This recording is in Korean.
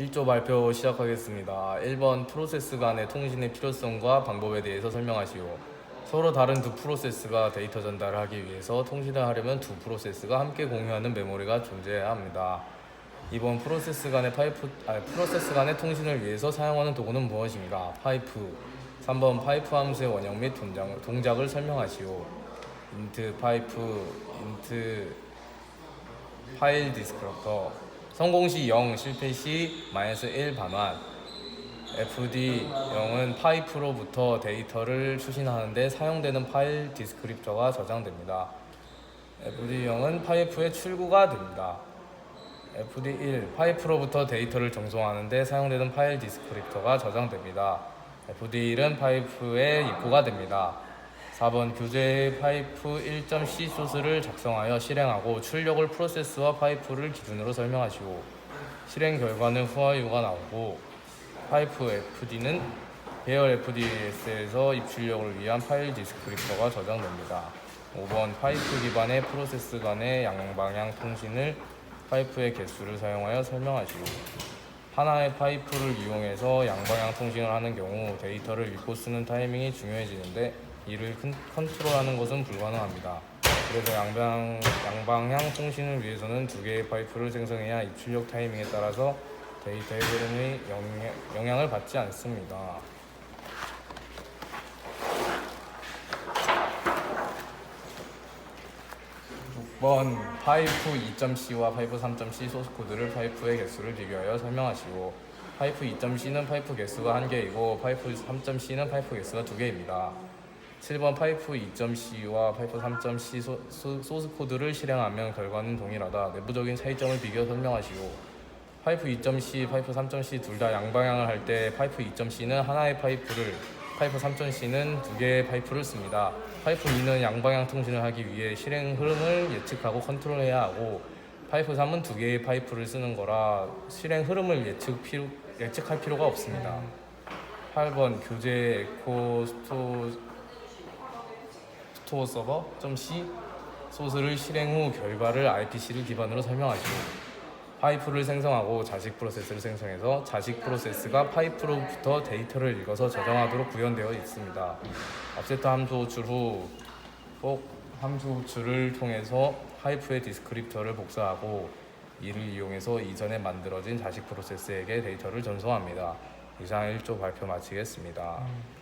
1조 발표 시작하겠습니다. 1번 프로세스 간의 통신의 필요성과 방법에 대해서 설명하시오. 서로 다른 두 프로세스가 데이터 전달을 하기 위해서 통신을 하려면 두 프로세스가 함께 공유하는 메모리가 존재해야 합니다. 2번 프로세스 간의 파이프 아니, 프로세스 간의 통신을 위해서 사용하는 도구는 무엇인가? 파이프. 3번 파이프 함수의 원형 및 동작, 동작을 설명하시오. 인트 파이프 인트 파일 디스크럽터 성공 시 0, 실패 시 마이너스 1 반환 FD 0은 파이프로부터 데이터를 수신하는데 사용되는 파일 디스크립터가 저장됩니다. FD 0은 파이프의 출구가 됩니다. FD 1 파이프로부터 데이터를 전송하는데 사용되는 파일 디스크립터가 저장됩니다. FD 1은 파이프의 입구가 됩니다. 4번 교재의 파이프 1.c 소스를 작성하여 실행하고 출력을 프로세스와 파이프를 기준으로 설명하시고 실행 결과는 후와유가 나오고 파이프 FD는 배열 FDS에서 입출력을 위한 파일 디스크립터가 저장됩니다. 5번 파이프 기반의 프로세스 간의 양방향 통신을 파이프의 개수를 사용하여 설명하시고 하나의 파이프를 이용해서 양방향 통신을 하는 경우 데이터를 읽고 쓰는 타이밍이 중요해지는데 이를 컨- 컨트롤하는 것은 불가능합니다. 그래서 양방, 양방향 통신을 위해서는 두 개의 파이프를 생성해야 입출력 타이밍에 따라서 데이터의 흐름이 영향, 영향을 받지 않습니다. 6번 파이프 2.c와 파이프 3.c 소스 코드를 파이프의 개수를 비교하여 설명하시고 파이프 2.c는 파이프 개수가 한 개이고 파이프 3.c는 파이프 개수가 두 개입니다. 7번 파이프 2.c와 파이프 3.c 소, 소, 소 스 코드를 실행하면 결과는 동일하다. 내부적인 차이점을 비교 설명하시고 파이프 2.c, 파이프 3.c 둘 다 양방향을 할 때 파이프 2.c는 하나의 파이프를 파이프 3.c는 두 개의 파이프를 씁니다. 파이프 2는 양방향 통신을 하기 위해 실행 흐름을 예측하고 컨트롤해야 하고 파이프 3은 두 개의 파이프를 쓰는 거라 실행 흐름을 예측 필요, 예측할 필요가 없습니다. 8번 교재 에코 스토 스토어 서버 .c 소스를 실행 후 결과를 RPC를 기반으로 설명하시고 파이프를 생성하고 자식 프로세스를 생성해서 자식 프로세스가 파이프로부터 데이터를 읽어서 저장하도록 구현되어 있습니다. 업세트 함수 호출 후 꼭 함수 호출을 통해서 파이프의 디스크립터를 복사하고 이를 이용해서 이전에 만들어진 자식 프로세스에게 데이터를 전송합니다. 이상 1조 발표 마치겠습니다.